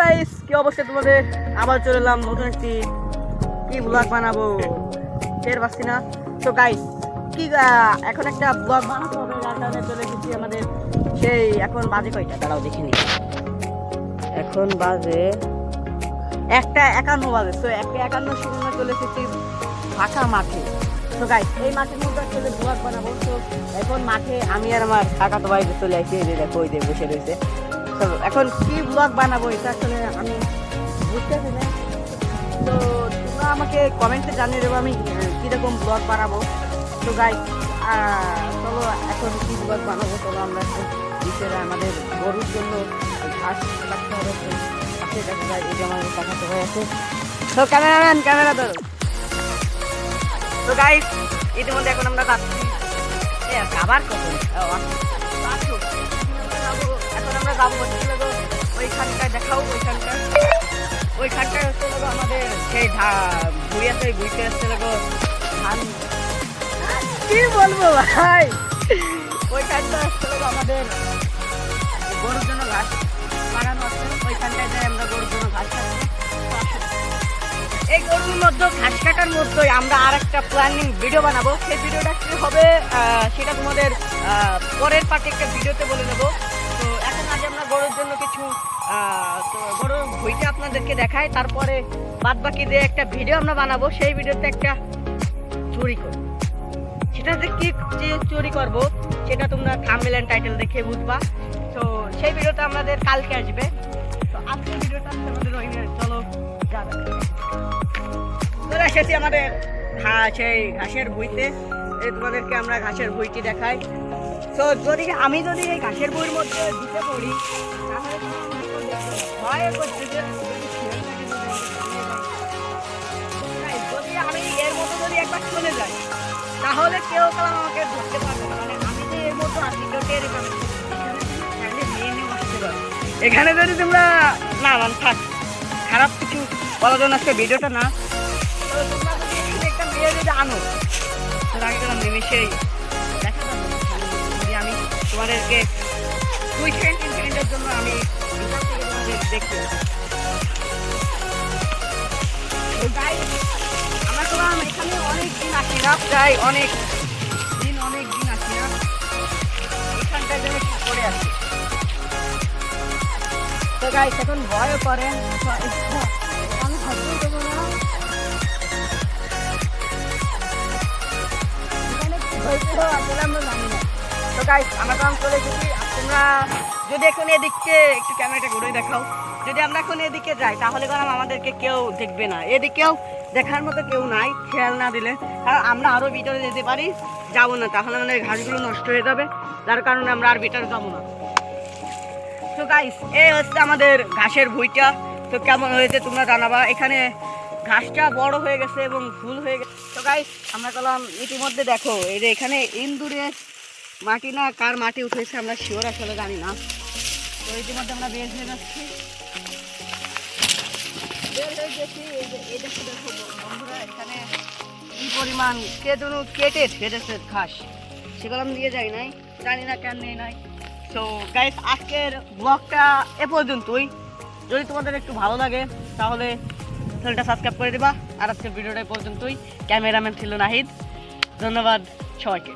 Guys কি তোমাদের? আবার কি ব্লগ বানাবো? তো গাইস কি এখন একটা বাজে নি এখন বাজে একটা একান্ন বাজে। তো একটা একান্ন সময় চলে এসেছি ফাঁকা মাঠে। তো গাইস এই মাঠের মধ্যে আসলে ব্লগ বানাবো। তো এখন মাঠে আমি আর আমার কাকা তো বাড়িতে চলে আসি দেখো, ওই বসে রয়েছে। তো এখন কি ব্লগ বানাবো এটা আসলে আমি বুঝতে পারি না। তো তোমরা আমাকে কমেন্টে জানিয়ে দেবো আমি কীরকম ব্লগ বানাবো। তো গাই চলো এখন কি ব্লগ বানাবো চলো আমরা বিকেলে আমাদের গরুর জন্য ঘাস কাটতে হবে। পাশে দেখা যায় এই যে আমাদের কাকা তো আছে তো ক্যামেরাম্যান ক্যামেরা ধরো। তো গাইস ইতিমধ্যে এখন আমরা যাচ্ছি। এ, আবার কখন হচ্ছে হলো ওইখানটায় দেখাও ওইখানটায়। ওইখানটায় হচ্ছে হলো আমাদের সেই ওই ভুঁইতে হচ্ছে হলো ধান। কি বলব ভাই? ওইখানটা হচ্ছে হলো আমাদের গরুর জন্য ঘাস লাগানো আছে। ওইখানটায় যাই আমরা গরুর জন্য ঘাস এই গরুর মধ্যে ঘাস কাটার মধ্যে আমরা আর একটা প্ল্যানিং ভিডিও বানাবো। সেই ভিডিওটা কি হবে? সেটা তোমাদের পরের পার্টে একটা ভিডিওতে বলে দেবো। কিছু গরুর ভইটা আপনাদেরকে দেখায় তারপরে বাদ বাকি দিয়ে একটা ভিডিও আমরা বানাবো, সেই ভিডিওতে একটা চুরি করব। সেটা যে কি যে চুরি করব, সেটা তোমরা থাম্বনেল এন্ড টাইটেল দেখে বুঝবা। তো সেই ভিডিওটা আমাদের কালকে আসবে। তো আজকের ভিডিওটা আমাদের চলো চলে এসেছি আমাদের ঘা- সেই ঘাসের বইতে এই তোমাদেরকে আমরা ঘাসের বইটি দেখাই। তো যদি আমি যদি এই ঘাসের বইয়ের মধ্যে দিতে পড়ি, তাহলে তো তো যদি আমি এর মধ্যে যদি একবার চলে যাই, তাহলে কেউ কালাম আমাকে ধরতে পারবে না। মানে আমি যে এর মধ্যে আছি এখানে যদি তোমরা না মান থাক, খারাপ কিছু বলার জন্য আজকে ভিডিওটা না। আনো, তাহলে আমি তোমার নিমেষেই আমি তোমাদেরকে সেকেন্ড তিন জন্য আমি দেখতে আমরা অনেক দিন আসি না অনেক দিন অনেক দিন আসি না। এখন ভয় করেন গাইস আমরা তো চলে এসেছি তোমরা যদি এখন এদিকে একটু ক্যামেরাটা ঘুরে দেখাও, যদি আমরা এখন এদিকে যাই, তাহলে কারণ আমাদেরকে কেউ দেখবে না। এদিকেও দেখার মতো কেউ নাই, খেয়াল না দিলে। কারণ আমরা আরও ভিতরে যেতে পারি, যাব না, তাহলে আমাদের ঘাসগুলো নষ্ট হয়ে যাবে। যার কারণে আমরা আর ভিতরে যাব না। তো গাইস এই হচ্ছে আমাদের ঘাসের ভুইটা। তো কেমন হয়েছে তোমরা জানাবা। এখানে ঘাসটা বড় হয়ে গেছে এবং ফুল হয়ে গেছে। তো গাই আমরা গেলাম ইতিমধ্যে দেখো, এই যে এখানে ইন্দুরে মাটি না কার মাটি উঠেছে আমরা শিওর আসলে জানি না। তো ইতিমধ্যে আমরা বের হয়ে যাচ্ছি। হয়ে গেছি এখানে কি পরিমাণ ঘাস। নিয়ে যাই নাই, জানি না কেন নাই তো এ যদি তোমাদের একটু ভালো লাগে, তাহলে চ্যানেলটা সাবস্ক্রাইব করে দিবা। আর আজকের ভিডিওটা পর্যন্তই। ক্যামেরাম্যান ছিল নাহিদ। ধন্যবাদ সবাইকে।